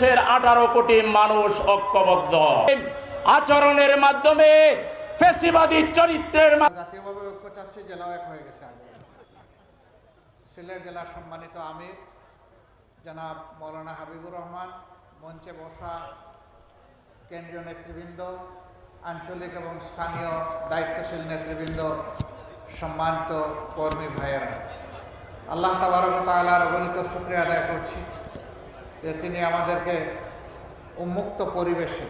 বাংলাদেশের আঠারো কোটি মানুষ ঐক্যবদ্ধ। আচরণের মাধ্যমে ফেসিবাদী চরিত্রের জাতীয়ভাবে চাচ্ছি জেলাও এক হয়ে গেছে আগে সিলেট জেলার সম্মানিত আমির, জনাব মৌলানা হাবিবুর রহমান, মঞ্চে বসা কেন্দ্রীয় নেতৃবৃন্দ, আঞ্চলিক এবং স্থানীয় দায়িত্বশীল নেতৃবৃন্দ, সম্মানিত কর্মী ভাইয়েরা। আল্লাহ তাবারক তাআলার অগণিত শুক্রিয়া আদায় করছি। যে তিনি আমাদেরকে উন্মুক্ত পরিবেশে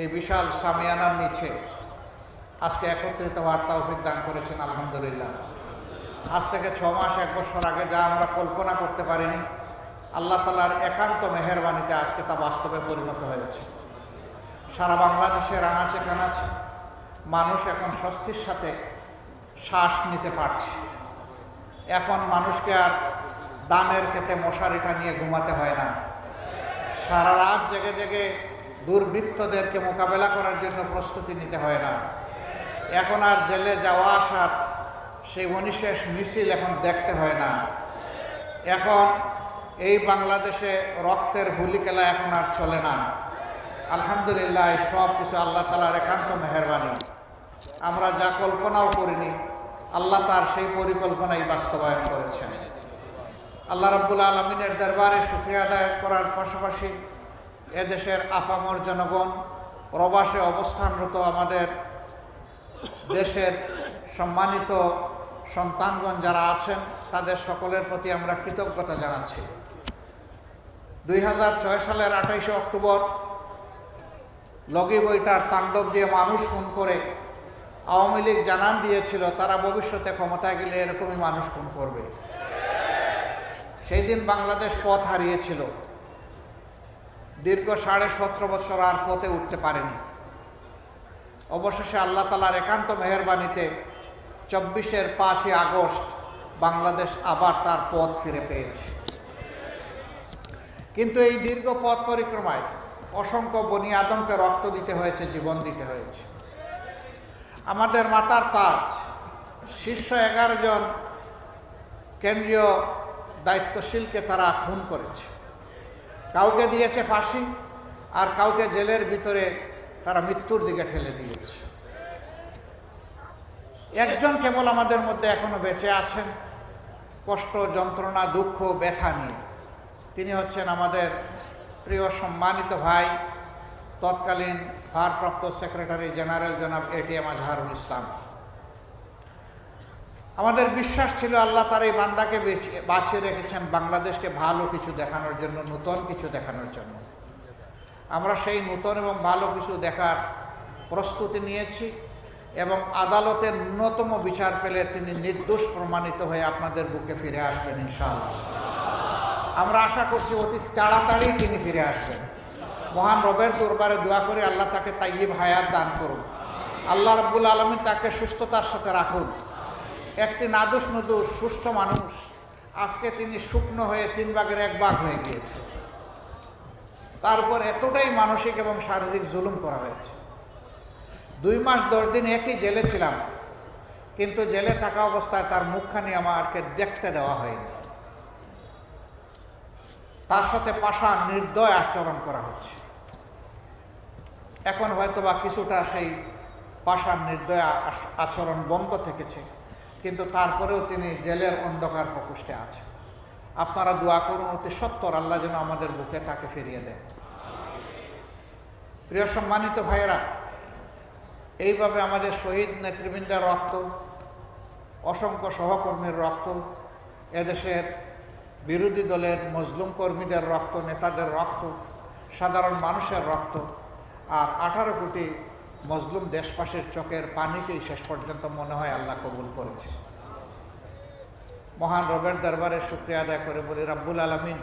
এই বিশাল সামিয়ানার নিচে আজকে একত্রিত হওয়ার তৌফিক দান করেছেন, আলহামদুলিল্লাহ। আজ থেকে ছ মাস, এক বছর আগে যা আমরা কল্পনা করতে পারিনি, আল্লাহ তালার একান্ত মেহরবানিতে আজকে তা বাস্তবে পরিণত হয়েছে। সারা বাংলাদেশের আনাচে কানাচে মানুষ এখন স্বস্তির সাথে শ্বাস নিতে পারছে। এখন মানুষকে আর দানের খেতে মশারিটা নিয়ে ঘুমাতে হয় না। সারা রাত জেগে জেগে দুর্বৃত্তদেরকে মোকাবেলা করার জন্য প্রস্তুতি নিতে হয় না। এখন আর জেলে যাওয়া আসার সেই অনিশেষ মিছিল এখন দেখতে হয় না। এখন এই বাংলাদেশে রক্তের হুলি খেলা এখন আর চলে না। আলহামদুলিল্লাহ সব কিছু আল্লাহ তালার একান্ত মেহরবানি। আমরা যা কল্পনাও করিনি, আল্লাহ তার সেই পরিকল্পনাই বাস্তবায়ন করেছেন। আল্লাহ রাব্বুল আলমিনের দরবারে শুক্রিয়া আদায় করার পাশাপাশি এদেশের আপামর জনগণ, প্রবাসে অবস্থানরত আমাদের দেশের সম্মানিত সন্তানগণ যারা আছেন, তাদের সকলের প্রতি আমরা কৃতজ্ঞতা জানাচ্ছি। দুই হাজার ছয় সালের আঠাইশে অক্টোবর, লগি বইটার তাণ্ডব দিয়ে মানুষ খুন করে আওয়ামী লীগ জানান দিয়েছিল, তারা ভবিষ্যতে ক্ষমতায় গেলে এরকমই মানুষ খুন করবে। সেই দিন বাংলাদেশ পথ হারিয়েছিল। দীর্ঘ সাড়ে সতেরো বছর আর পথে উঠতে পারেনি। অবশেষে আল্লাহ তালার একান্ত মেহরবানিতে চব্বিশের পাঁচই আগস্ট বাংলাদেশ আবার তার পথ ফিরে পেয়েছে। কিন্তু এই দীর্ঘ পথ পরিক্রমায় অসংখ্য বনি আদমকে রক্ত দিতে হয়েছে, জীবন দিতে হয়েছে। আমাদের মাতার তাজ শীর্ষ এগারো জন কেন্দ্রীয় দায়িত্বশীলকে তারা খুন করেছে। কাউকে দিয়েছে ফাঁসি আর কাউকে জেলের ভিতরে তারা মৃত্যুর দিকে ঠেলে দিয়েছে। একজন কেবল আমাদের মধ্যে এখনও বেঁচে আছেন। কষ্ট, যন্ত্রণা, দুঃখ, ব্যথা নিয়ে। তিনি হচ্ছেন আমাদের প্রিয় সম্মানিত ভাই, তৎকালীন ভারপ্রাপ্ত সেক্রেটারি জেনারেল জনাব এটিএম আজহারুল ইসলাম। আমাদের বিশ্বাস ছিল আল্লাহ তার এই বান্দাকে বেঁচে- বাঁচিয়ে রেখেছেন বাংলাদেশকে ভালো কিছু দেখানোর জন্য, নূতন কিছু দেখানোর জন্য। আমরা সেই নূতন এবং ভালো কিছু দেখার প্রস্তুতি নিয়েছি এবং আদালতে ন্যূনতম বিচার পেলে তিনি নির্দোষ প্রমাণিত হয়ে আপনাদের বুকে ফিরে আসবেন ইনশাআল্লাহ। আমরা আশা করছি অতি তাড়াতাড়ি তিনি ফিরে আসবেন। মহান রবের দরবারে দোয়া করে আল্লাহ তাকে তাইয়িব হায়াত দান করুন। আল্লাহ রব্বুল আলমী তাকে সুস্থতার সাথে রাখুন। একটি নাদুস নদুস সুস্থ মানুষ। আজকে তিনি শুকনো হয়ে তিন ভাগের এক ভাগ হয়ে গিয়েছে। তারপর এতটাই মানসিক এবং শারীরিক জুলুম করা হয়েছে। দুই মাস, দশ দিন একই জেলে ছিলাম। কিন্তু জেলে থাকা অবস্থায় তার মুখখানি আমাকে দেখতে দেওয়া হয়নি। তার সাথে পাশা নির্দয় আচরণ করা হচ্ছে। এখন হয়তো বা কিছুটা সেই পাশার নির্দয় আচরণ বন্ধ থেকেছে। কিন্তু তারপরেও তিনি জেলের অন্ধকার প্রকোষ্ঠে আছে। আপনারা দোয়া করুন, অতি সত্তর আল্লাহ যেন আমাদের বুকে তাকে ফিরিয়ে দেন। প্রিয় সম্মানিত ভাইয়েরা, এইভাবে আমাদের শহীদ নেতৃবৃন্দের রক্ত, অসংখ্য সহকর্মীর রক্ত, এদেশের বিরোধী দলের মজলুম কর্মীদের রক্ত, নেতাদের রক্ত, সাধারণ মানুষের রক্ত, আর আঠারো কোটি মজলুম দেশবাসীর চোখের পানিকেই শেষ পর্যন্ত মনে হয় আল্লাহ কবুল করেছে। মহান রবের দরবারে শুক্রিয়া আদায় করে বলি, রাব্বুল আলমিন,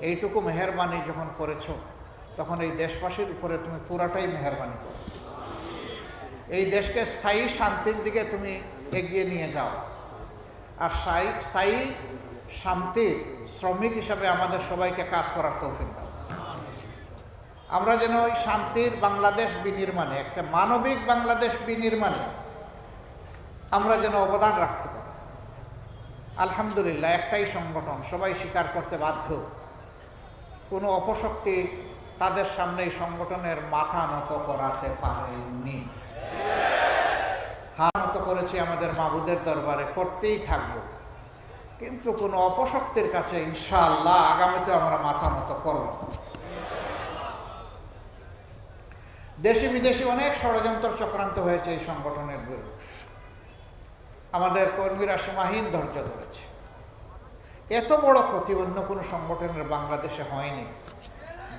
এইটুকু মেহরবানি যখন করেছ, তখন এই দেশবাসীর উপরে তুমি পুরাটাই মেহরবানি করো। এই দেশকে স্থায়ী শান্তির দিকে তুমি এগিয়ে নিয়ে যাও। আর স্থায়ী স্থায়ী শান্তির শ্রমিক হিসাবে আমাদের সবাইকে কাজ করার তৌফিক দাও। আমরা যেন ওই শান্তির বাংলাদেশ বিনির্মাণে, একটা মানবিক বাংলাদেশ বিনির্মাণে আমরা যেন অবদান রাখতে পারি। আলহামদুলিল্লাহ, একটাই সংগঠন, সবাই স্বীকার করতে বাধ্য। কোনো অপশক্তি তাদের সামনে এই সংগঠনের মাথা নত করাতে পারেনি। হাত নত করেছি আমাদের মাবুদের দরবারে, করতেই থাকব। কিন্তু কোনো অপশক্তির কাছে ইনশাআল্লাহ আগামীতে আমরা মাথা নত করব দেশি বিদেশি অনেক ষড়যন্ত্র চক্রান্ত হয়েছে এই সংগঠনের বিরুদ্ধে। আমাদের কর্মীরা সীমাহীন ধৈর্য ধরেছে। এত বড় ক্ষতি অন্য কোনো সংগঠনের বাংলাদেশে হয়নি।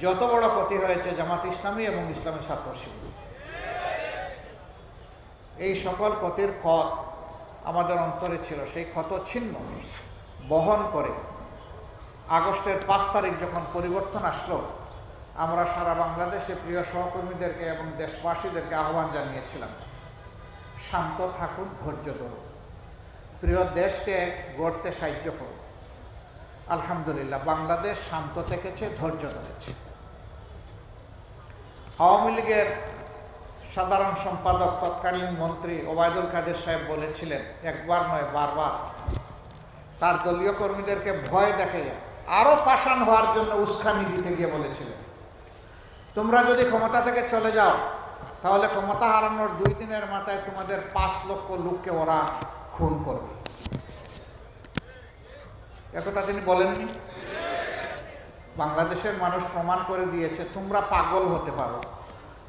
যত বড় ক্ষতি হয়েছে জামাত ইসলামী এবং ইসলামী ছাত্র শিবির। এই সকল ক্ষতির ক্ষত আমাদের অন্তরে ছিল, সেই ক্ষত ছিন্ন বহন করে আগস্টের পাঁচ তারিখ যখন পরিবর্তন আসলো আমরা সারা বাংলাদেশে প্রিয় সহকর্মীদেরকে এবং দেশবাসীদেরকে আহ্বান জানিয়েছিলাম। শান্ত থাকুন, ধৈর্য ধরুন। প্রিয় দেশকে গড়তে সাহায্য করুন। আলহামদুলিল্লাহ, বাংলাদেশ শান্ত থেকেছে, ধৈর্য ধরেছে। আওয়ামী লীগের সাধারণ সম্পাদক তৎকালীন মন্ত্রী ওবায়দুল কাদের সাহেব বলেছিলেন, একবার নয়, বারবার। তার দলীয় কর্মীদেরকে ভয় দেখে যায় আরও পাষাণ হওয়ার জন্য উস্কানি দিতে গিয়ে বলেছিলেন তোমরা যদি ক্ষমতা থেকে চলে যাও, তাহলে ক্ষমতা হারানোর দুই দিনের মাথায় তোমাদের পাঁচ লক্ষ লোককে ওরা খুন করবে। একথা তিনি বলেননি? বাংলাদেশের মানুষ প্রমাণ করে দিয়েছে, তোমরা পাগল হতে পারো।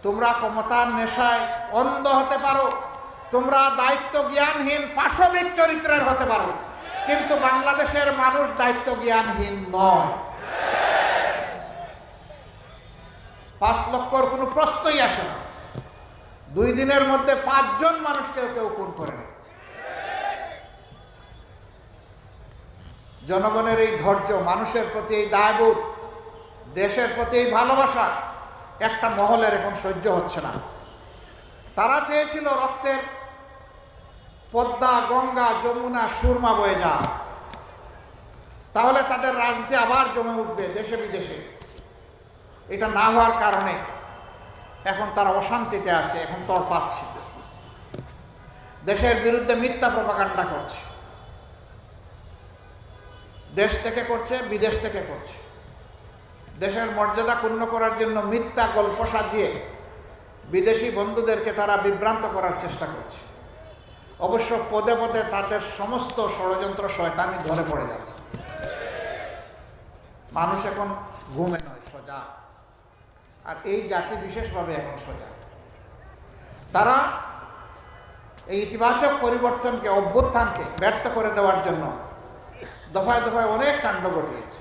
তোমরা ক্ষমতার নেশায় অন্ধ হতে পারো। তোমরা দায়িত্ব জ্ঞানহীন পাশবিক চরিত্রের হতে পারো। কিন্তু বাংলাদেশের মানুষ দায়িত্ব জ্ঞানহীন নয়। পাঁচ লক্ষর কোনো প্রশ্নই আসে না। দুই দিনের মধ্যে পাঁচজন মানুষকে কেউ খুন করে না। জনগণের এই ধৈর্য, মানুষের প্রতি এই দায়বোধ, দেশের প্রতি এই ভালোবাসা একটা মহলের এখন সহ্য হচ্ছে না। তারা চেয়েছিল রক্তের পদ্মা, গঙ্গা, যমুনা, সুরমা বয়ে যা তাহলে তাদের রাজনীতি আবার জমে উঠবে দেশে বিদেশে এটা না হওয়ার কারণে এখন তারা অশান্তিতে আছে, এখন তর পাচ্ছে। দেশের বিরুদ্ধে মিথ্যা প্রপাকাণ্ডা করছে। দেশ থেকে করছে, বিদেশ থেকে করছে। দেশের মর্যাদা ক্ষুণ্ণ করার জন্য মিথ্যা গল্প সাজিয়ে বিদেশি বন্ধুদেরকে তারা বিভ্রান্ত করার চেষ্টা করছে। অবশ্য পদে পদে তাদের সমস্ত ষড়যন্ত্র শয়তানি ধরে পড়ে যাচ্ছে। মানুষ এখন ঘুমে নয় সোজা আর এই জাতি বিশেষভাবে এখন সোজা। তারা এই ইতিবাচক পরিবর্তনকে, অভ্যুত্থানকে ব্যর্থ করে দেওয়ার জন্য দফায় দফায় অনেক কাণ্ড ঘটিয়েছে।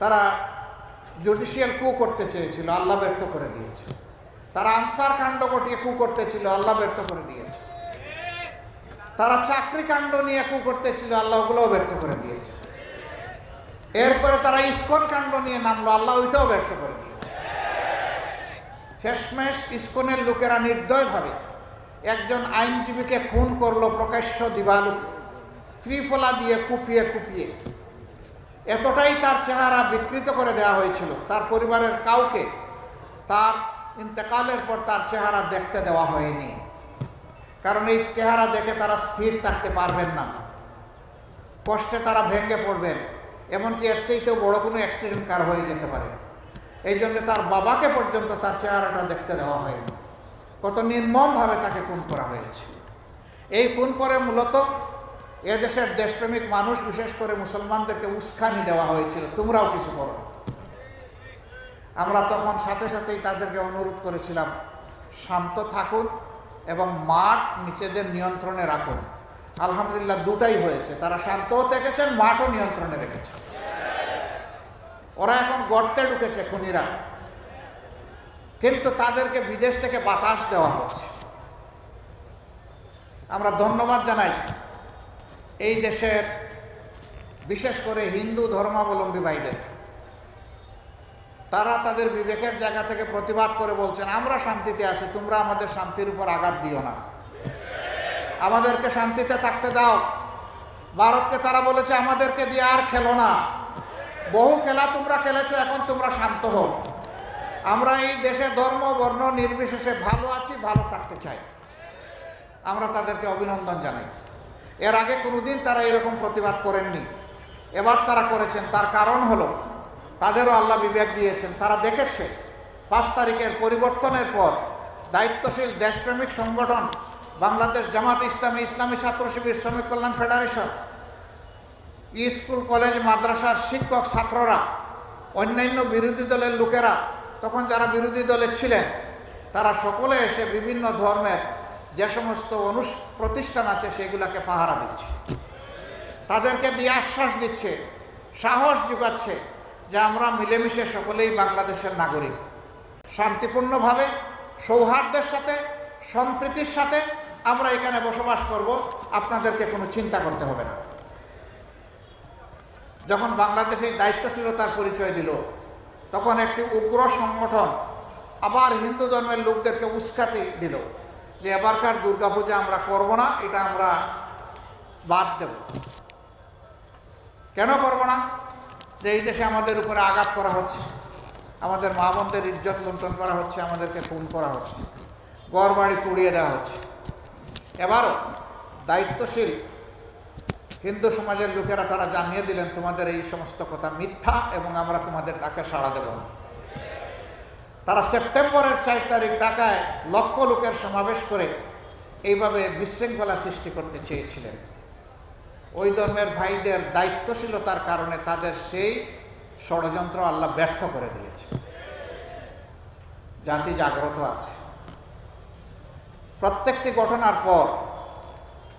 তারা জুডিশিয়াল কু করতে চেয়েছিল, আল্লাহ ব্যর্থ করে দিয়েছে। তারা আনসার কাণ্ড ঘটিয়ে কু করতে ছিল, আল্লাহ ব্যর্থ করে দিয়েছে। তারা চাকরি কাণ্ড নিয়ে কু করতে ছিল, আল্লাহ ওগুলোও ব্যর্থ করে দিয়েছে। এরপরে তারা ইস্কন কাণ্ড নিয়ে নামলো, আল্লাহ ওইটাও ব্যর্থ করে শেষমেশ ইস্কনের লোকেরা নির্দয়ভাবে একজন আইনজীবীকে খুন করল প্রকাশ্য দিবালুকে। ত্রিফলা দিয়ে কুপিয়ে কুপিয়ে। এতটাই তার চেহারা বিকৃত করে দেওয়া হয়েছিল, তার পরিবারের কাউকে তার ইন্তেকালের পর তার চেহারা দেখতে দেওয়া হয়নি। কারণ এই চেহারা দেখে তারা স্থির থাকতে পারবেন না। কষ্টে তারা ভেঙে পড়বেন, এমনকি এর চাইতেও বড় কোনো অ্যাক্সিডেন্ট কার হয়ে যেতে পারে। এই জন্য তার বাবাকে পর্যন্ত তার চেহারাটা দেখতে দেওয়া হয়নি। কত নির্মমভাবে তাকে খুন করা হয়েছে। এই খুন করে মূলত এদেশের দেশপ্রেমিক মানুষ, বিশেষ করে মুসলমানদেরকে উস্কানি দেওয়া হয়েছিল। তোমরাও কিছু করো। আমরা তখন সাথে সাথেই তাদেরকে অনুরোধ করেছিলাম, শান্ত থাকুন এবং মাঠ নিজেদের নিয়ন্ত্রণে রাখুন। আলহামদুলিল্লাহ দুটাই হয়েছে। তারা শান্তও থেকেছেন, মাঠও নিয়ন্ত্রণে রেখেছে ওরা এখন গর্তে ঢুকেছে খুনিরা। কিন্তু তাদেরকে বিদেশ থেকে বাতাস দেওয়া হচ্ছে। আমরা ধন্যবাদ জানাই এই দেশের, বিশেষ করে হিন্দু ধর্মাবলম্বী ভাইদের। তারা তাদের বিবেকের জায়গা থেকে প্রতিবাদ করে বলছেন, আমরা শান্তিতে আছি, তোমরা আমাদের শান্তির উপর আঘাত দিও না। আমাদেরকে শান্তিতে থাকতে দাও। ভারতকে তারা বলেছে, আমাদেরকে দিয়ে আর খেলো না। বহু খেলা তোমরা খেলেছো, এখন তোমরা শান্ত হও। আমরা এই দেশে ধর্ম, বর্ণ, নির্বিশেষে ভালো আছি, ভালো থাকতে চাই। আমরা তাদেরকে অভিনন্দন জানাই। এর আগে কোনোদিন তারা এরকম প্রতিবাদ করেননি। এবার তারা করেছেন, তার কারণ হলো তাদেরও আল্লাহ বিবেক দিয়েছেন। তারা দেখেছে, পাঁচ তারিখের পরিবর্তনের পর দায়িত্বশীল দেশপ্রেমিক সংগঠন, বাংলাদেশ জামাত ইসলামী ইসলামী ছাত্র শিবির, শ্রমিক কল্যাণ ফেডারেশন স্কুল, কলেজ, মাদ্রাসার শিক্ষক ছাত্ররা, অন্যান্য বিরোধী দলের লোকেরা, তখন যারা বিরোধী দলে ছিলেন, তারা সকলে এসে বিভিন্ন ধর্মের যে সমস্ত অনুষ, প্রতিষ্ঠান আছে, সেগুলোকে পাহারা দিচ্ছে। তাদেরকে দিয়ে আশ্বাস দিচ্ছে, সাহস যোগাচ্ছে যে আমরা মিলেমিশে সকলেই বাংলাদেশের নাগরিক। শান্তিপূর্ণভাবে, সৌহার্দ্যের সাথে, সম্প্রীতির সাথে আমরা এখানে বসবাস করব, আপনাদেরকে কোনো চিন্তা করতে হবে না। যখন বাংলাদেশ দায়িত্বশীলতার পরিচয় দিল, তখন একটি উগ্র সংগঠন আবার হিন্দু ধর্মের লোকদেরকে উস্কাতি দিল যে এবারকার দুর্গাপূজা আমরা করব না, এটা আমরা বাদ দেব। কেন করব না? যে এই দেশে আমাদের উপরে আঘাত করা হচ্ছে, আমাদের মা বোনদের ইজ্জত লুণ্ঠন করা হচ্ছে, আমাদেরকে খুন করা হচ্ছে গড় বাড়ি পুড়িয়ে দেওয়া হচ্ছে। এবারও দায়িত্বশীল হিন্দু সমাজের লোকেরা তারা জানিয়ে দিলেন, তোমাদের এই সমস্ত কথা মিথ্যা এবং আমরা তোমাদের ডাকে সাড়া দেব না। তারা সেপ্টেম্বরের চার তারিখ ঢাকায় লক্ষ লোকের সমাবেশ করে এইভাবে বিশৃঙ্খলা সৃষ্টি করতে চেয়েছিলেন। ওই ধর্মের ভাইদের দায়িত্বশীলতার কারণে তাদের সেই ষড়যন্ত্র আল্লাহ ব্যর্থ করে দিয়েছে। জাতি জাগ্রত আছে। প্রত্যেকটি ঘটনার পর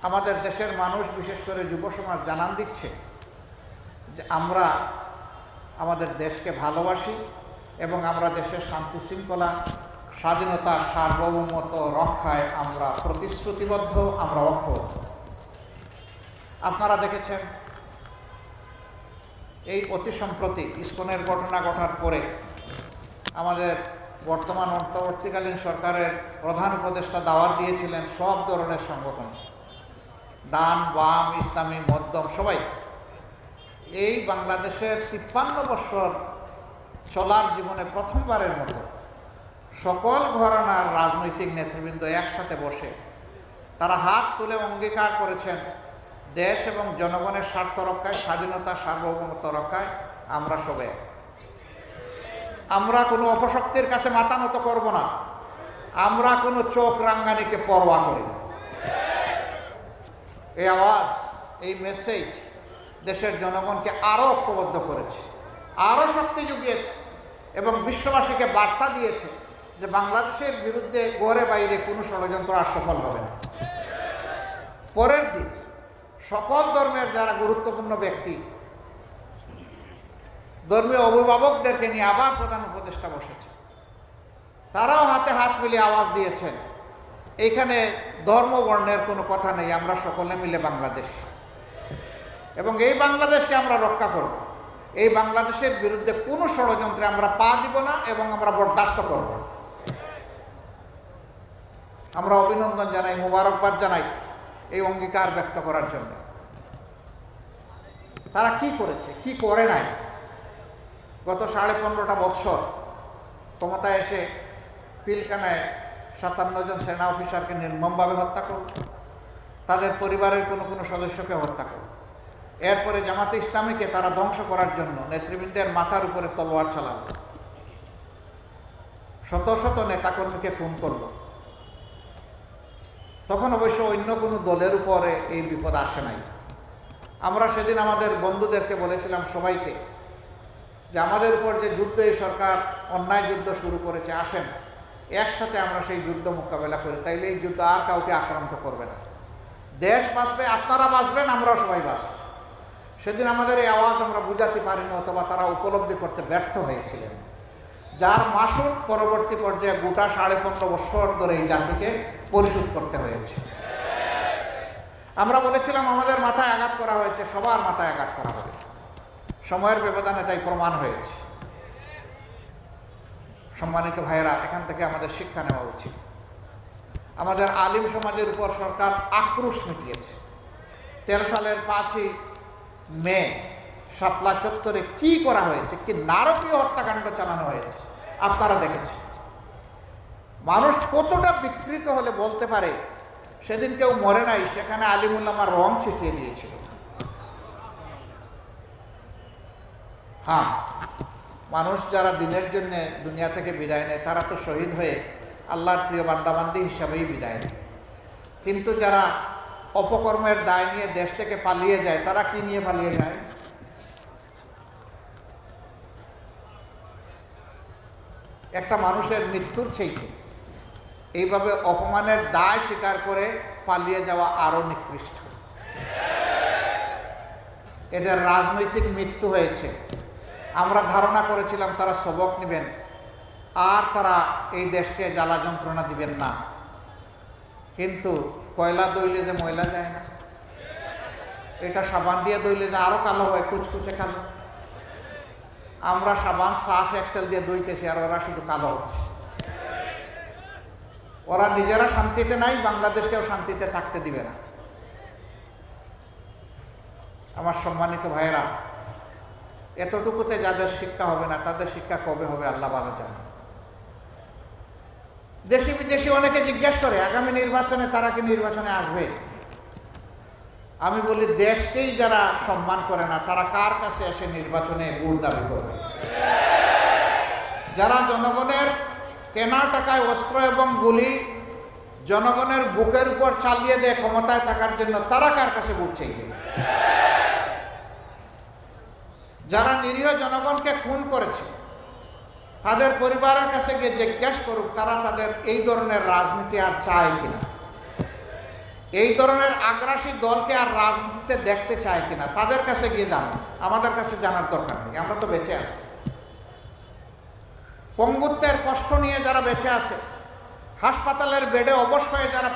আমাদের দেশের মানুষ, বিশেষ করে যুব সমাজ, জানান দিচ্ছে যে আমরা আমাদের দেশকে ভালোবাসি এবং আমরা দেশের শান্তি শৃঙ্খলা, স্বাধীনতা সার্বভৌমত রক্ষায় আমরা প্রতিশ্রুতিবদ্ধ, আমরা অক্ষত আপনারা দেখেছেন, এই অতি সম্প্রতি ইস্কনের ঘটনা ঘটার পরে আমাদের বর্তমান অন্তর্বর্তীকালীন সরকারের প্রধান উপদেষ্টা দাওয়াত দিয়েছিলেন সব ধরনের সংগঠন। ডান বাম ইসলামী, মধ্যম, সবাই। এই বাংলাদেশের তিপ্পান্ন বৎসর চলার জীবনে প্রথমবারের মতো সকল ঘরানার রাজনৈতিক নেতৃবৃন্দ একসাথে বসে তারা হাত তুলে অঙ্গীকার করেছেন, দেশ এবং জনগণের স্বার্থ রক্ষায়, স্বাধীনতা, সার্বভৌমত্ব রক্ষায় আমরা সবাই। আমরা কোনো অপশক্তির কাছে মাথা নত করব না। আমরা কোনো চোখ রাঙ্গানিকে পরোয়া করি না। এই আওয়াজ, এই মেসেজ দেশের জনগণকে আরও ঐক্যবদ্ধ করেছে আরও শক্তি জুগিয়েছে এবং বিশ্ববাসীকে বার্তা দিয়েছে যে বাংলাদেশের বিরুদ্ধে গড়ে বাইরে কোনো ষড়যন্ত্র আর সফল হবে না। পরের দিন সকল ধর্মের যারা গুরুত্বপূর্ণ ব্যক্তি, ধর্মীয় অভিভাবকদেরকে নিয়ে আবার প্রধান উপদেষ্টা বসেছে। তারাও হাতে হাত মিলিয়ে আওয়াজ দিয়েছেন এইখানে ধর্ম বর্ণের কোনো কথা নেই, আমরা সকলে মিলে বাংলাদেশ। এবং এই বাংলাদেশকে আমরা রক্ষা করব। এই বাংলাদেশের বিরুদ্ধে কোনো ষড়যন্ত্রে আমরা পা দিব না এবং আমরা বরদাস্ত করব না। আমরা অভিনন্দন জানাই, মোবারকবাদ জানাই এই অঙ্গীকার ব্যক্ত করার জন্য। তারা কি করেছে, কি করে নাই? গত সাড়ে পনেরোটা বৎসর ক্ষমতায় এসে পিলকানায় সাতান্ন জন সেনা অফিসারকে নির্মমভাবে হত্যা করল। তাদের পরিবারের কোনো কোনো সদস্যকে হত্যা করল। এরপরে জামাতে ইসলামীকে তারা ধ্বংস করার জন্য নেতৃবৃন্দের মাথার উপরে তলোয়ার চালাল। শত শত নেতাকর্মীকে খুন করল। তখন অবশ্য অন্য কোনো দলের উপরে এই বিপদ আসে নাই। আমরা সেদিন আমাদের বন্ধুদেরকে বলেছিলাম সবাইকে যে আমাদের উপর যে যুদ্ধ এই সরকার অন্যায় যুদ্ধ শুরু করেছে, আসেন। একসাথে আমরা সেই যুদ্ধ মোকাবেলা করি, তাইলে এই যুদ্ধ আর কাউকে আক্রান্ত করবে না। দেশ বাঁচবে, আপনারা বাঁচবেন, আমরাও সবাই বাঁচব। সেদিন আমাদের এই আওয়াজ আমরা বুঝাতে পারিনি, অথবা তারা উপলব্ধি করতে ব্যর্থ হয়েছিলেন। যার মাসুল পরবর্তী পর্যায়ে গোটা সাড়ে পনেরো বছর ধরে এই জাতিকে পরিশোধ করতে হয়েছে। আমরা বলেছিলাম, আমাদের মাথায় আঘাত করা হয়েছে, সবার মাথায় আঘাত করা হয়েছে সময়ের ব্যবধানে তাই প্রমাণ হয়েছে। সম্মানিত ভাইয়েরা, এখান থেকে আমাদের শিক্ষা নেওয়া উচিত। আমাদের আলিম সমাজের উপর সরকার আক্রোশ মিটিয়েছে। তেরো সালের পাঁচই মে শাপলা চত্বরে কি করা হয়েছে, কি নারকীয় হত্যাকাণ্ড চালানো হয়েছে, আপনারা দেখেছেন। মানুষ কতটা বিকৃত হলে বলতে পারে, সেদিন কেউ মরে নাই, সেখানে আলিমুল্লামার রং ছিটিয়ে দিয়েছিল। হ্যাঁ। মানুষ যারা দিনের জন্য দুনিয়া থেকে বিদায় নেয়, তারা তো শহীদ হয়ে আল্লাহর প্রিয় বান্দাবান্দি হিসাবেই বিদায় নেয়। কিন্তু যারা অপকর্মের দায় নিয়ে দেশ থেকে পালিয়ে যায়, তারা কি নিয়ে পালিয়ে যায়? একটা মানুষের মৃত্যুর চাইতে এইভাবে অপমানের দায় স্বীকার করে পালিয়ে যাওয়া আরও নিকৃষ্ট। এদের রাজনৈতিক মৃত্যু হয়েছে। আমরা ধারণা করেছিলাম তারা সবক নেবেন, আর তারা এই দেশকে জ্বালা যন্ত্রণা দিবেন না। কিন্তু কয়লা দইলে যে ময়লা যায় না, এটা সাবান দিয়ে দইলে যে আরও কালো হয়, কুচকুচে কালো। আমরা সাবান সাফ এক্সেল দিয়ে দইতেছি, আর ওরা শুধু কালো হচ্ছে। ওরা নিজেরা শান্তিতে নাই, বাংলাদেশকেও শান্তিতে থাকতে দিবে না। আমার সম্মানিত ভাইয়েরা এতটুকুতে যাদের শিক্ষা হবে না, তাদের শিক্ষা কবে হবে আল্লাহ ভালো জানে। দেশি বিদেশি অনেকে জিজ্ঞেস করে, আগামী নির্বাচনে তারা কি নির্বাচনে আসবে? আমি বলি, দেশকেই যারা সম্মান করে না, তারা কার কাছে এসে নির্বাচনে ভোট দাবি করবে? যারা জনগণের কেনা টাকায় অস্ত্র এবং গুলি জনগণের বুকের উপর চালিয়ে দেয়, ক্ষমতায় থাকার জন্য তারা কার কাছে ভোট চাইবে? যারা নিরীহ জনগণকে খুন করেছে, তাদের পরিবারের কাছে গিয়ে জিজ্ঞেস করুক, তারা তাদের এই ধরনের রাজনীতি আর চায় কিনা? এই ধরনের আগ্রাসী দলকে আর রাজনীতিতে দেখতে চায় কিনা? তাদের কাছে গিয়ে জানো আমাদের কাছে জানার দরকার নেই, আমরা তো বেঁচে আছি। পঙ্গুত্বের কষ্ট নিয়ে যারা বেঁচে আছে, হাসপাতালের বেডে অবশ হয়ে যারা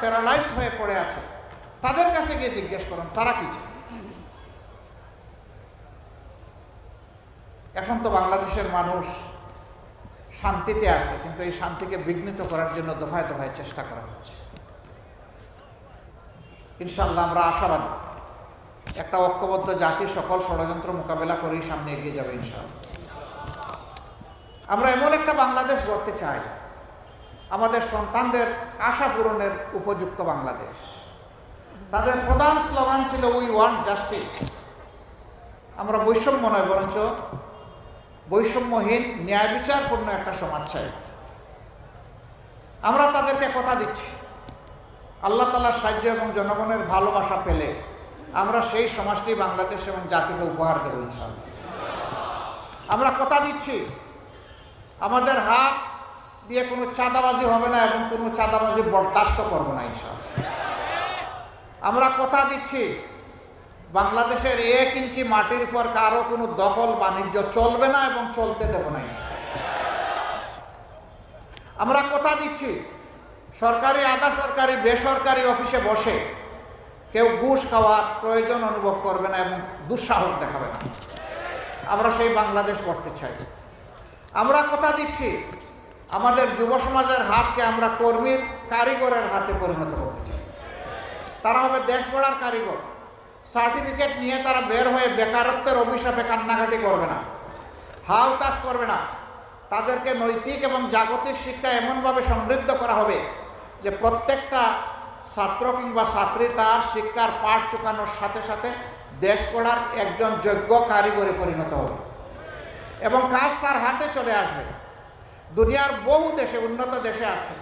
প্যারালাইজড হয়ে পড়ে আছে, তাদের কাছে গিয়ে জিজ্ঞেস করুন, তারা কি চায়? এখন তো বাংলাদেশের মানুষ শান্তিতে আছে, কিন্তু এই শান্তিকে বিঘ্নিত করার জন্য দফায় দফায় চেষ্টা করা হচ্ছে। ইনশাল্লাহ আমরা আশাবাদী। একটা ঐক্যবদ্ধ জাতি সকল ষড়যন্ত্র মোকাবেলা করেই সামনে এগিয়ে যাবে ইনশাল্লাহ আমরা এমন একটা বাংলাদেশ গড়তে চাই, আমাদের সন্তানদের আশা পূরণের উপযুক্ত বাংলাদেশ। তাদের প্রধান স্লোগান ছিল উই ওয়ান্ট জাস্টিস আমরা বৈষম্য নয়, বরঞ্চ বৈষম্যহীন, ন্যায় বিচারপূর্ণ একটা সমাজ চাই। আমরা তাদেরকে কথা দিচ্ছি। আল্লাহ তালার সাহায্য এবং জনগণের ভালোবাসা পেলে আমরা সেই সমাজটি বাংলাদেশ এবং জাতিকে উপহার দেব ইনশাল্লাহ আমরা কথা দিচ্ছি, আমাদের হাত দিয়ে কোনো চাঁদাবাজি হবে না এবং কোনো চাঁদাবাজি বরদাস্ত করব না ইনশাল্লাহ আমরা কথা দিচ্ছি বাংলাদেশের এক ইঞ্চি মাটির উপর কারও কোনো দখল বাণিজ্য চলবে না এবং চলতে দেব না আমরা কথা দিচ্ছি, সরকারি আধা সরকারি বেসরকারি অফিসে বসে কেউ ঘুষ খাওয়ার প্রয়োজন অনুভব করবে না এবং দুঃসাহস দেখাবে না। আমরা সেই বাংলাদেশ করতে চাই। আমরা কথা দিচ্ছি, আমাদের যুব সমাজের হাতকে আমরা কর্মীর কারিগরের হাতে পরিণত করতে চাই। তারা হবে দেশ গড়ার কারিগর। সার্টিফিকেট নিয়ে তারা বের হয়ে বেকারত্বের অভিশাপে কান্নাকাটি করবে না হাউতাস করবে না। তাদেরকে নৈতিক এবং জাগতিক শিক্ষা এমনভাবে সমৃদ্ধ করা হবে যে প্রত্যেকটা ছাত্র কিংবা ছাত্রী তার শিক্ষার পাঠ চুকানোর সাথে সাথে দেশ গড়ার একজন যোগ্য কারিগরে পরিণত হবে এবং কাজ তার হাতে চলে আসবে। দুনিয়ার বহু দেশে, উন্নত দেশে আছে।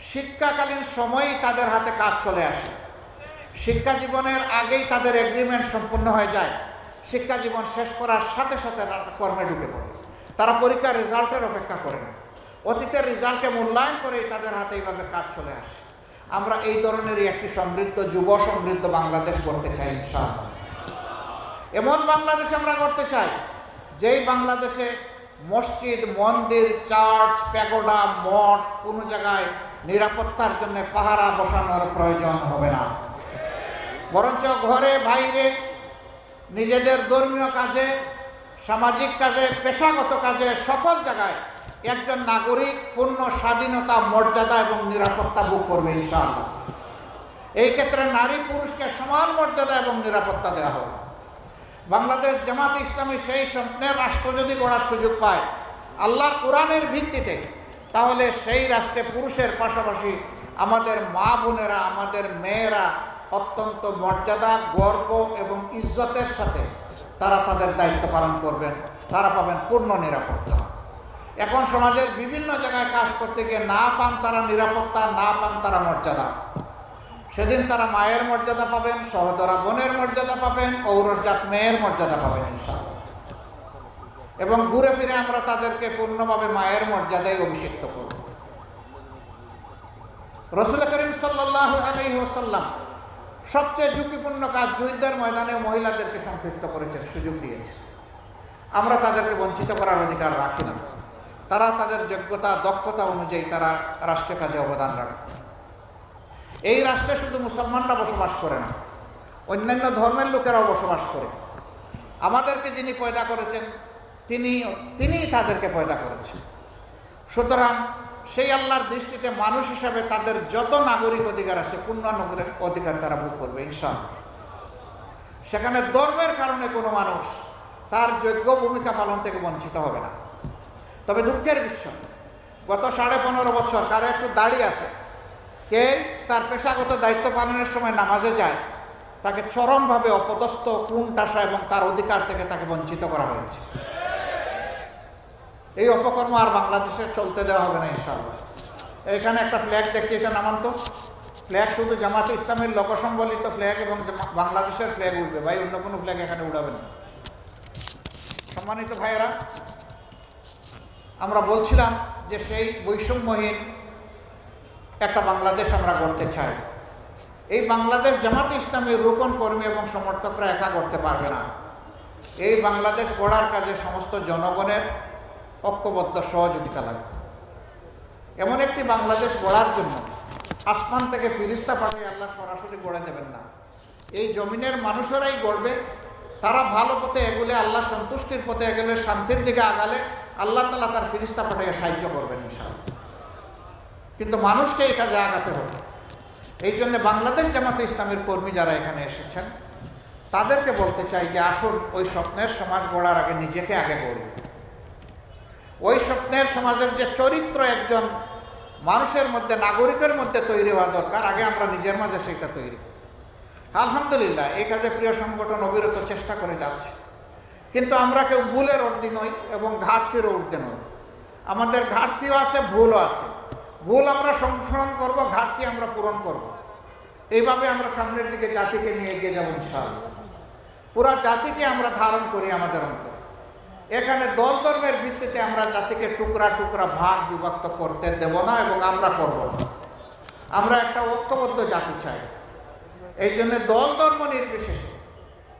শিক্ষাকালীন সময়ই তাদের হাতে কাজ চলে আসে। শিক্ষা জীবনের আগেই তাদের এগ্রিমেন্ট সম্পূর্ণ হয়ে যায়। শিক্ষা জীবন শেষ করার সাথে সাথে কর্মে ঢুকে পড়ে। তারা পরীক্ষার রেজাল্টের অপেক্ষা করে না। অতীতের রেজাল্টকে মূল্যায়ন করেই তাদের হাতে এইভাবে কাজ চলে আসে। আমরা এই ধরনেরই একটি সমৃদ্ধ, যুব সমৃদ্ধ বাংলাদেশ গড়তে চাই, ইনশাআল্লাহ। এমন বাংলাদেশ আমরা করতে চাই, যেই বাংলাদেশে মসজিদ, মন্দির, চার্চ, প্যাগোডা, মঠ কোনো জায়গায় নিরাপত্তার জন্য পাহারা বসানোর প্রয়োজন হবে না। বরঞ্চ ঘরে, বাইরে, নিজেদের ধর্মীয় কাজে, সামাজিক কাজে, পেশাগত কাজে, সকল জায়গায় একজন নাগরিক পূর্ণ স্বাধীনতা, মর্যাদা এবং নিরাপত্তা ভোগ করবে, ইনশাআল্লাহ। এই ক্ষেত্রে নারী পুরুষকে সমান মর্যাদা এবং নিরাপত্তা দেওয়া হবে। বাংলাদেশ জামাত ইসলামী সেই স্বপ্নের রাষ্ট্র যদি গড়ার সুযোগ পায়, আল্লাহর কোরআনের ভিত্তিতে, তাহলে সেই রাষ্ট্রে পুরুষের পাশাপাশি আমাদের মা বোনেরা, আমাদের মেয়েরা অত্যন্ত মর্যাদা, গর্ব এবং ইজ্জতের সাথে তারা তাদের দায়িত্ব পালন করবেন। তারা পাবেন পূর্ণ নিরাপত্তা। এখন সমাজের বিভিন্ন জায়গায় কাজ করতে গিয়ে না পান তারা নিরাপত্তা, না পান তারা মর্যাদা। সেদিন তারা মায়ের মর্যাদা পাবেন, সহদরা বোনের মর্যাদা পাবেন, ঔরসজাত মেয়ের মর্যাদা পাবেন ইনশাআল্লাহ। এবং ঘুরে ফিরে আমরা তাদেরকে পূর্ণভাবে মায়ের মর্যাদায় অভিষিক্ত করব। রসুল করিম সাল্লাহ আলাইহি ওসাল্লাম সবচেয়ে ঝুঁকিপূর্ণ কাজ যুদ্ধের ময়দানে মহিলাদেরকে সম্পৃক্ত করেছেন, সুযোগ দিয়েছেন। আমরা তাদেরকে বঞ্চিত করার অধিকার রাখি না। তারা তাদের যোগ্যতা, দক্ষতা অনুযায়ী তারা রাষ্ট্রের কাজে অবদান রাখে। এই রাষ্ট্রে শুধু মুসলমানরা বসবাস করে না, অন্যান্য ধর্মের লোকেরাও বসবাস করে। আমাদেরকে যিনি পয়দা করেছেন তিনি তিনিই তাদেরকে পয়দা করেছেন। সুতরাং সেই আল্লাহর দৃষ্টিতে মানুষ হিসাবে তাদের যত নাগরিক অধিকার আছে, পূর্ণ অধিকার তারা ভোগ করবে, ইনশাআল্লাহ। সেখানে ধর্মের কারণে কোনো মানুষ তার যোগ্য ভূমিকা পালন থেকে বঞ্চিত হবে না। তবে দুঃখের বিষয়, গত সাড়ে পনেরো বছর কারও একটু দাড়ি আছে, কে তার পেশাগত দায়িত্ব পালনের সময় নামাজে যায়, তাকে চরমভাবে অপদস্থ কুণ্ঠাসা এবং তার অধিকার থেকে তাকে বঞ্চিত করা হয়েছে। এই অপকর্ম আর বাংলাদেশে চলতে দেওয়া হবে না, ইনশাআল্লাহ। এখানে একটা ফ্ল্যাগ দেখছি, এটা নামান্ত। ফ্ল্যাগ শুধু জামাতে ইসলামের লোকসম্বলিত ফ্ল্যাগ এবং বাংলাদেশের ফ্ল্যাগ উঠবে। ভাই, অন্য কোনো ফ্ল্যাগ এখানে উড়াবেন না। সম্মানিত ভাইয়েরা, আমরা বলছিলাম যে সেই বৈষম্যহীন একটা বাংলাদেশ আমরা গড়তে চাই। এই বাংলাদেশ জামাতে ইসলামের রোপণ কর্মী এবং সমর্থকরা একা করতে পারবে না। এই বাংলাদেশ গড়ার কাজে সমস্ত জনগণের ঐক্যবদ্ধ, সহযোগিতা লাগবে। এমন একটি বাংলাদেশ গড়ার জন্য আসমান থেকে ফিরিস্তা পাঠিয়ে আল্লাহ সরাসরি গড়ে দেবেন না। এই জমিনের মানুষেরাই গড়বে, তারা ভালো পথে এগুলে, আল্লাহ সন্তুষ্টির পথে এগুলে, শান্তির দিকে আগালে আল্লাহ তালা তার ফিরিস্তা পাঠিয়ে সাহায্য করবেন ইনশাআল্লাহ। কিন্তু মানুষকে এই কাজে আগাতে হবে। এই জন্য বাংলাদেশ জামাতে ইসলামের কর্মী যারা এখানে এসেছেন, তাদেরকে বলতে চাই যে আসুন, ওই স্বপ্নের সমাজ গড়ার আগে নিজেকে আগে গড়ি ওই স্বপ্নের সমাজের যে চরিত্র একজন মানুষের মধ্যে, নাগরিকের মধ্যে তৈরি হওয়া দরকার, আগে আমরা নিজের মাঝে সেটা তৈরি করি। আলহামদুলিল্লাহ, এই কাজে প্রিয় সংগঠন অবিরত চেষ্টা করে যাচ্ছে। কিন্তু আমরা কেউ ভুলের অর্ধি নই এবং ঘাটতিরও ঊর্ধ্বে নই। আমাদের ঘাটতিও আছে, ভুলও আছে। ভুল আমরা সংশোধন করব, ঘাটতি আমরা পূরণ করব। এইভাবে আমরা সামনের দিকে জাতিকে নিয়ে এগিয়ে যাব ইনশাআল্লাহ। পুরা জাতিকে আমরা ধারণ করি আমাদের অন্তরে। এখানে দল ধর্মের ভিত্তিতে আমরা জাতিকে টুকরা টুকরা ভাগ বিভক্ত করতে দেব না এবং আমরা করব না। আমরা একটা ঐক্যবদ্ধ জাতি চাই। এই জন্য দল ধর্ম নির্বিশেষে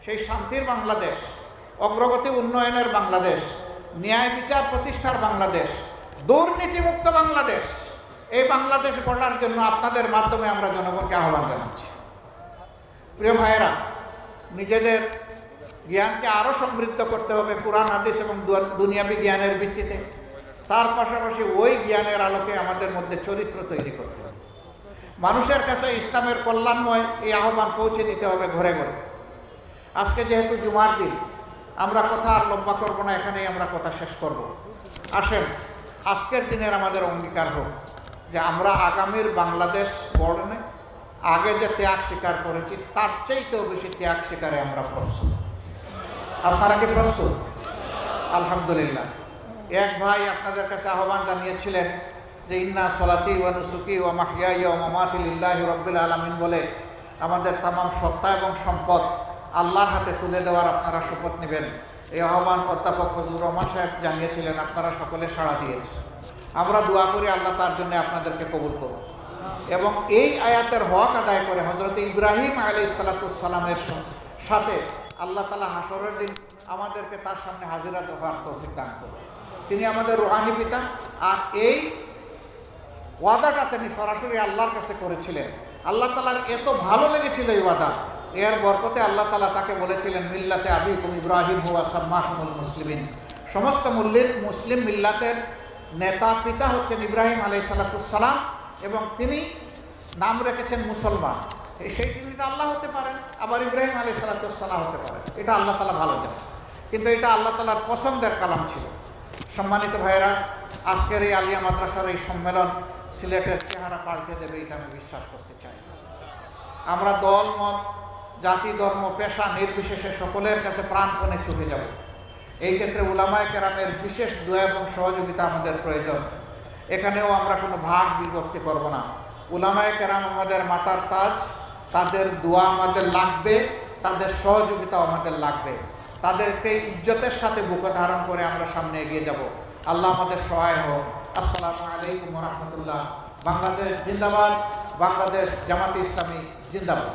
সেই শান্তির বাংলাদেশ, অগ্রগতি উন্নয়নের বাংলাদেশ, ন্যায় বিচার প্রতিষ্ঠার বাংলাদেশ, দুর্নীতিমুক্ত বাংলাদেশ, এই বাংলাদেশ গড়ার জন্য আপনাদের মাধ্যমে আমরা জনগণকে আহ্বান জানাচ্ছি। প্রিয় ভাইয়েরা, নিজেদের জ্ঞানকে আরও সমৃদ্ধ করতে হবে কোরআন আদেশ এবং দুনিয়াবি জ্ঞানের ভিত্তিতে। তার পাশাপাশি ওই জ্ঞানের আলোকে আমাদের মধ্যে চরিত্র তৈরি করতে হবে। মানুষের কাছে ইসলামের কল্যাণময় এই আহ্বান পৌঁছে দিতে হবে ঘরে ঘরে। আজকে যেহেতু জুমার দিন, আমরা কথা আর লম্বা করব না, এখানেই আমরা কথা শেষ করব। আসেন, আজকের দিনের আমাদের অঙ্গীকার হোক, যে আমরা আগামীর বাংলাদেশ বর্ণে আগে যে ত্যাগ স্বীকার করেছি, তার চাইতেও বেশি ত্যাগ স্বীকারে আমরা প্রস্তুত। আপনারা কি প্রস্তুত? আলহামদুলিল্লাহ। এক ভাই আপনাদের কাছে আহ্বান জানিয়েছিলেন যে, ইন্না সলাতি ওয়া নুসুকি ওয়া মাহিয়া ওয়া মামাতি লিল্লাহি রাব্বিল আলামিন বলে আমাদের তামাম সত্তা এবং সম্পদ আল্লাহর হাতে তুলে দেওয়ার আপনারা শপথ নেবেন। এই আহ্বান অধ্যাপক ফজলুর রহমান সাহেব জানিয়েছিলেন, আপনারা সকলে সাড়া দিয়েছে আমরা দোয়া করি আল্লাহ তার জন্য আপনাদেরকে কবুল করুন। এবং এই আয়াতের হক আদায় করে হজরত ইব্রাহিম আলী সালাতামের সাথে আল্লাহ তালা হাসরের দিন আমাদেরকে তার সামনে হাজিরা দেওয়ার তৌফিক দান তিনি আমাদের রুহানি পিতা আর এই ওয়াদাটা তিনি সরাসরি আল্লাহর কাছে করেছিলেন। আল্লাহ তালার এত ভালো লেগেছিল এই ওয়াদা। এর বরকতে আল্লাহ তালা তাকে বলেছিলেন, মিল্লাতে আবি কুম ইব্রাহিম হুয়া সাম্মাহমুল মুসলিমিন। সমস্ত মুল্লিদ মুসলিম মিল্লাতের নেতা পিতা হচ্ছেন ইব্রাহিম আলাই সালাতুসাল্লাম এবং তিনি নাম রেখেছেন মুসলমান। সেই তিনি আল্লাহ হতে পারেন আবার ইব্রাহিম আলাই সালাতুসাল্লাম হতে পারেন এটা আল্লাহ তালা ভালো জানে। কিন্তু এটা আল্লাহ তালার পছন্দের কালাম ছিল। সম্মানিত ভাইয়েরা, আজকের এই আলিয়া মাদ্রাসার এই সম্মেলন সিলেটের চেহারা পাল্টে দেবে এটা আমি বিশ্বাস করতে চাই। আমরা দল, মত, জাতি, ধর্ম, পেশা নির্বিশেষে সকলের কাছে প্রাণপণে ছুটে যাব। এই ক্ষেত্রে উলামায় কেরামের বিশেষ দোয়া এবং সহযোগিতা আমাদের প্রয়োজন। এখানেও আমরা কোনো ভাগ বিভক্তি করব না। উলামায় কেরাম আমাদের মাতার তাজ তাদের দোয়া আমাদের লাগবে, তাদের সহযোগিতাও আমাদের লাগবে। তাদেরকে ইজ্জতের সাথে বুকে ধারণ করে আমরা সামনে এগিয়ে যাব। আল্লাহ আমাদের সহায় হোক। আসসালামু আলাইকুম রহমতুল্লাহ। বাংলাদেশ জিন্দাবাদ, বাংলাদেশ জামাতে ইসলামী জিন্দাবাদ।